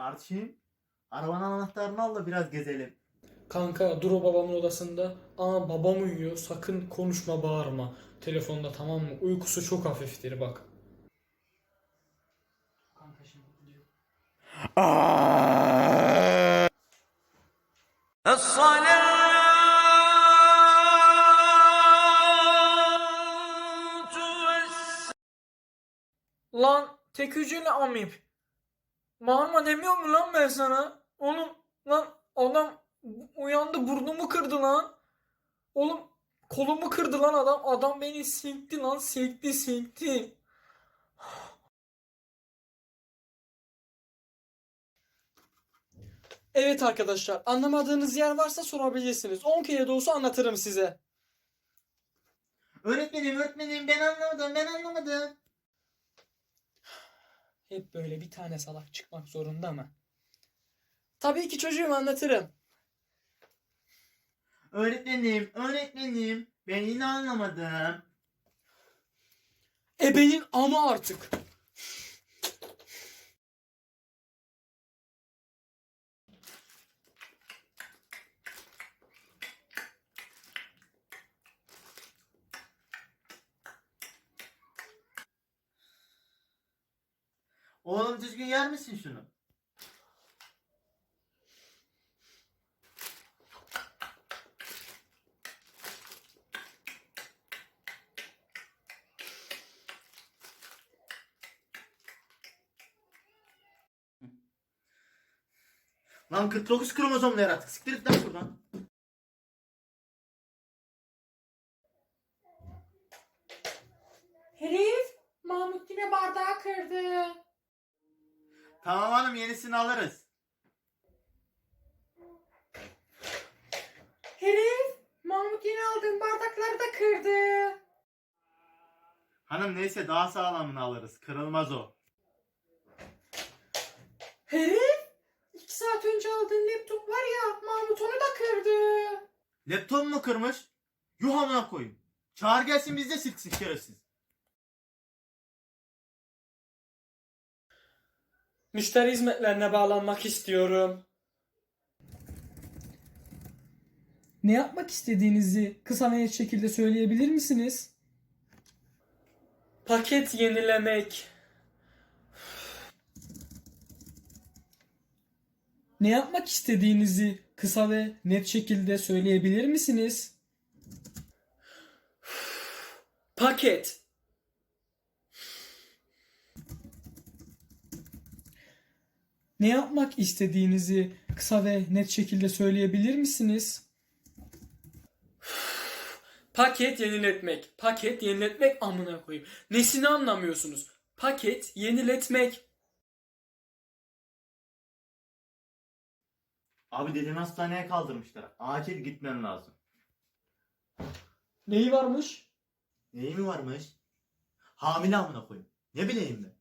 Kardeşim, arabanın anahtarını al da biraz gezelim. Kanka dur o babamın odasında. Aa babam uyuyor. Sakın konuşma bağırma. Telefonda tamam mı? Uykusu çok hafiftir bak. Kanka şimdi gidiyor. Lan tek hücreli amip. Bağırma demiyor mu lan ben sana? Oğlum lan adam uyandı burnumu kırdı lan. Oğlum kolumu kırdı lan adam. Adam beni silkti lan silkti silkti. Evet arkadaşlar anlamadığınız yer varsa sorabilirsiniz. 10 kere de olsa anlatırım size. Öğretmenim, öğretmenim ben anlamadım, ben anlamadım. Hep böyle bir tane salak çıkmak zorunda mı? Tabii ki çocuğum anlatırım. Öğretmenim, öğretmenim ben yine anlamadım. Ebenin ama artık. Oğlum düzgün yer misin şunu? Lan 49 kromozomlu yaratık. Siktir git lan şuradan. Herif Mahmut yine bardağı kırdı. Tamam hanım yenisini alırız. Herif Mahmut yine aldığım bardakları da kırdı. Hanım neyse daha sağlamını alırız. Kırılmaz o. Herif iki saat önce aldığın laptop var ya Mahmut onu da kırdı. Laptop mu kırmış? Yuh amına koyayım. Çağır gelsin biz de silksin şerefsiz. Müşteri hizmetlerine bağlanmak istiyorum. Ne yapmak istediğinizi kısa ve net şekilde söyleyebilir misiniz? Paket yenilemek. Ne yapmak istediğinizi kısa ve net şekilde söyleyebilir misiniz? Paket. Ne yapmak istediğinizi kısa ve net şekilde söyleyebilir misiniz? Paket yeniletmek. Paket yeniletmek amına koyayım. Nesini anlamıyorsunuz? Paket yeniletmek. Abi dedemi hastaneye kaldırmışlar. Acil gitmem lazım. Neyi varmış? Neyi mi varmış? Hamile amına koyayım. Ne bileyim ben.